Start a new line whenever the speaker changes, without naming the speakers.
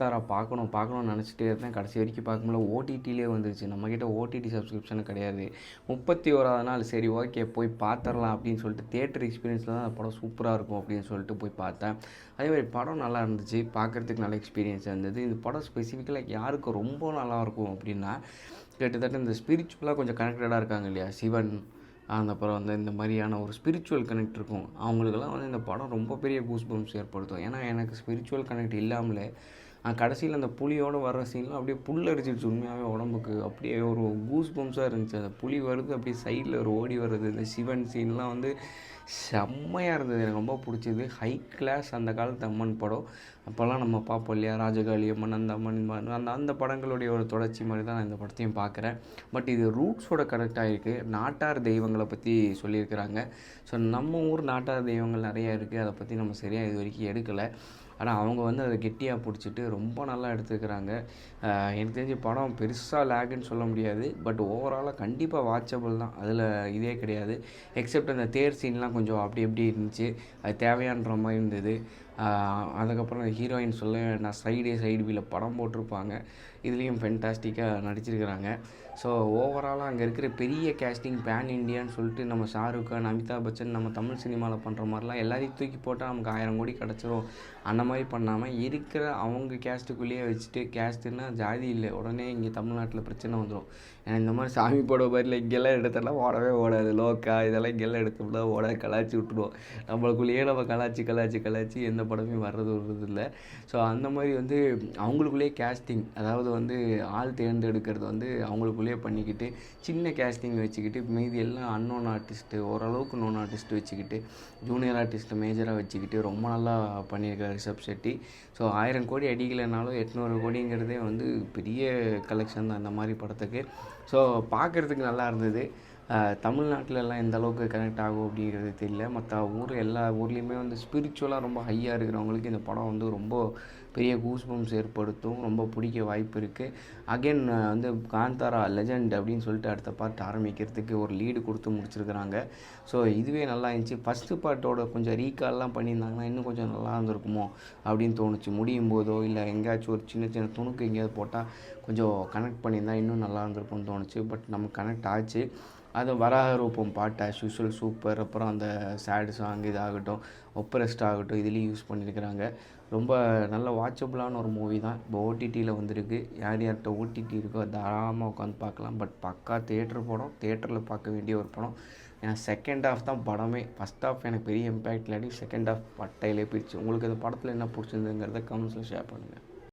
காந்தாரா பார்க்கணும் பார்க்கணும்னு நினச்சிட்டே இருந்தேன். கடைசி வரைக்கும் பார்க்கும்போது ஓடிடிலே வந்துருச்சு. நம்மக்கிட்ட ஓடிடி சப்ஸ்கிரிப்ஷன் கிடையாது. முப்பத்தி ஓராவது நாள் சரி ஓகே போய் பார்த்துடலாம் அப்படின்னு சொல்லிட்டு தேட்டர் எக்ஸ்பீரியன்ஸில் தான் அந்த படம் சூப்பராக இருக்கும் அப்படின்னு சொல்லிட்டு போய் பார்த்தேன். அதே மாதிரி படம் நல்லா இருந்துச்சு. பார்க்குறதுக்கு நல்ல எக்ஸ்பீரியன்ஸ் இருந்தது. இந்த படம் ஸ்பெசிஃபிக்கலாக யாருக்கு ரொம்ப நல்லா இருக்கும் அப்படின்னா கிட்டத்தட்ட இந்த ஸ்பிரிச்சுவலாக கொஞ்சம் கனெக்டடாக இருக்காங்க இல்லையா? சிவன் அந்த அப்புறம் வந்து இந்த மாதிரியான ஒரு ஸ்பிரிச்சுவல் கனெக்ட் இருக்கும். அவங்களுக்கெல்லாம் வந்து இந்த படம் ரொம்ப பெரிய கூஸ் பம்ஸ் ஏற்படுத்தும். ஏன்னா எனக்கு ஸ்பிரிச்சுவல் கனெக்ட் இல்லாமலே கடைசியில் அந்த புளியோடு வர சீன்லாம் அப்படியே புல் அடிச்சிடுச்சு உண்மையாகவே உடம்புக்கு. அப்படியே ஒரு கூஸ் பம்ப்ஸாக இருந்துச்சு. அந்த புலி வருது அப்படியே சைடில் ஒரு ஓடி வருது. இந்த சிவன் சீன்லாம் வந்து செம்மையாக இருந்தது. எனக்கு ரொம்ப பிடிச்சது. ஹை கிளாஸ் அந்த காலத்து அம்மன் படம். அப்போல்லாம் நம்ம பார்ப்போம் இல்லையா? ராஜகாளி அம்மன் அந்த அம்மன் அந்த அந்த படங்களுடைய ஒரு தொடர்ச்சி மாதிரி தான் நான் இந்த படத்தையும் பார்க்குறேன். பட் இது ரூட்ஸோட கரெக்டாக இருக்குது நாட்டார் தெய்வங்களை பற்றி சொல்லியிருக்கிறாங்க. ஸோ நம்ம ஊர் நாட்டார் தெய்வங்கள் நிறையா இருக்குது அதை பற்றி நம்ம சரியாக இது வரைக்கும் எடுக்கலை. ஆனால் அவங்க வந்து அதை கெட்டியாக பிடிச்சிட்டு ரொம்ப நல்லா எடுத்துக்கிறாங்க எனக்கு தெரிஞ்ச படம் பெருசாக லேக்குன்னு சொல்ல முடியாது. பட் ஓவராலாக கண்டிப்பாக வாட்சபிள் தான். அதில் இதே கிடையாது. எக்ஸப்ட் அந்த தேர் சீன்லாம் கொஞ்சம் அப்படி எப்படி இருந்துச்சு. அது தேவையான்ற மாதிரி இருந்தது. அதுக்கப்புறம் ஹீரோயின் சொல்ல நான் சைடே சைடு வீல படம் போட்டிருப்பாங்க. இதுலேயும் ஃபென்டாஸ்டிக்காக நடிச்சிருக்கிறாங்க. ஸோ ஓவராலாக அங்கே இருக்கிற பெரிய கேஸ்டிங் பேன் இண்டியான்னு சொல்லிட்டு நம்ம ஷாருக் கான் அமிதாப் பச்சன் நம்ம தமிழ் சினிமாவில் பண்ணுற மாதிரிலாம் எல்லாத்தையும் தூக்கி போட்டால் நமக்கு ஆயிரம் கோடி கிடச்சிரும். அந்த மாதிரி பண்ணாமல் இருக்கிற அவங்க கேஸ்ட்டுக்குள்ளேயே வச்சுட்டு கேஸ்ட்டுன்னா ஜாதி இல்லை. உடனே இங்கே தமிழ்நாட்டில் பிரச்சனை வந்துடும் ஏன்னா இந்த மாதிரி சாமி போட மாதிரில இங்கெல்லாம் எடுத்தெல்லாம் ஓடவே ஓடாது. லோக்கா இதெல்லாம் இங்கெல்லாம் எடுத்தோம்னா ஓட கலாச்சி விட்டுருவோம். நம்மளுக்குள்ளேயே நம்ம கலாச்சி கலாச்சி கலாச்சி எந்த படமே வர்றது வர்றது இல்லை ஸோ அந்த மாதிரி வந்து அவங்களுக்குள்ளேயே கேஸ்டிங் அதாவது வந்து ஆள் தேர்ந்தெடுக்கிறது வந்து அவங்களுக்குள்ளேயே பண்ணிக்கிட்டு சின்ன கேஸ்டிங் வச்சுக்கிட்டு மீதி எல்லாம் அன்னோன் ஆர்டிஸ்ட்டு ஓரளவுக்கு நோன் ஆர்டிஸ்ட் வச்சுக்கிட்டு ஜூனியர் ஆர்டிஸ்ட்டை மேஜராக வச்சுக்கிட்டு ரொம்ப நல்லா பண்ணியிருக்காரு ரிஷப் செட்டி ஸோ ஆயிரம் கோடி அடிக்கலைனாலும் எட்நூறு கோடிங்கிறதே வந்து பெரிய கலெக்ஷன் தான் அந்த மாதிரி படத்துக்கு. ஸோ பார்க்குறதுக்கு நல்லா இருந்தது. தமிழ்நாட்டிலலாம் எந்த அளவுக்கு கனெக்ட் ஆகும் அப்படிங்கிறது தெரியல. மற்ற ஊர் எல்லா ஊர்லேயுமே வந்து ஸ்பிரிச்சுவலாக ரொம்ப ஹையாக இருக்கிறவங்களுக்கு இந்த படம் வந்து ரொம்ப பெரிய கூஸ்பம்ஸ் ஏற்படுத்தும். ரொம்ப பிடிக்க வாய்ப்பு இருக்குது அகெயின் வந்து காந்தாரா லெஜண்ட் அப்படின்னு சொல்லிட்டு அடுத்த பார்ட் ஆரம்பிக்கிறதுக்கு ஒரு லீடு கொடுத்து முடிச்சிருக்கிறாங்க. ஸோ இதுவே நல்லா இருந்துச்சு. ஃபஸ்ட்டு பார்ட்டோட கொஞ்சம் ரீகால்லாம் பண்ணியிருந்தாங்கன்னா இன்னும் கொஞ்சம் நல்லா இருந்திருக்குமோ அப்படின்னு தோணுச்சு. முடியும் போதோ இல்லை எங்கேயாச்சும் ஒரு சின்ன சின்ன துணுக்கு எங்கேயாவது போட்டால் கொஞ்சம் கனெக்ட் பண்ணியிருந்தால் இன்னும் நல்லா இருந்திருக்கும்னு தோணுச்சு. பட் நமக்கு கனெக்ட் ஆச்சு. அது வராக ரூபம் பாட்டு ஆஸ் யூஸ்வல் சூப்பர் அப்புறம் அந்த சேடு சாங் இதாகட்டும் ஒப்பரஸ்ட் ஆகட்டும் இதுலேயும் யூஸ் பண்ணியிருக்கிறாங்க ரொம்ப நல்ல வாட்சபுளான ஒரு மூவி தான். இப்போ ஓடிடியில் வந்திருக்கு. யார் யார்கிட்ட ஓடிடி இருக்கோ தாராளமாக உட்காந்து பார்க்கலாம். பட் பக்கா தேட்டர் படம் தேட்டரில் பார்க்க வேண்டிய ஒரு படம். ஏன்னா செகண்ட் ஹாஃப் தான் படமே. ஃபஸ்ட் ஆஃப் எனக்கு பெரிய இம்பேக்ட் இல்லாட்டி செகண்ட் ஆஃப் பட்டையிலே போயிடுச்சு. உங்களுக்கு அந்த படத்தில் என்ன பிடிச்சிருந்துங்கிறத கமெண்ட்ஸில் ஷேர் பண்ணுங்கள்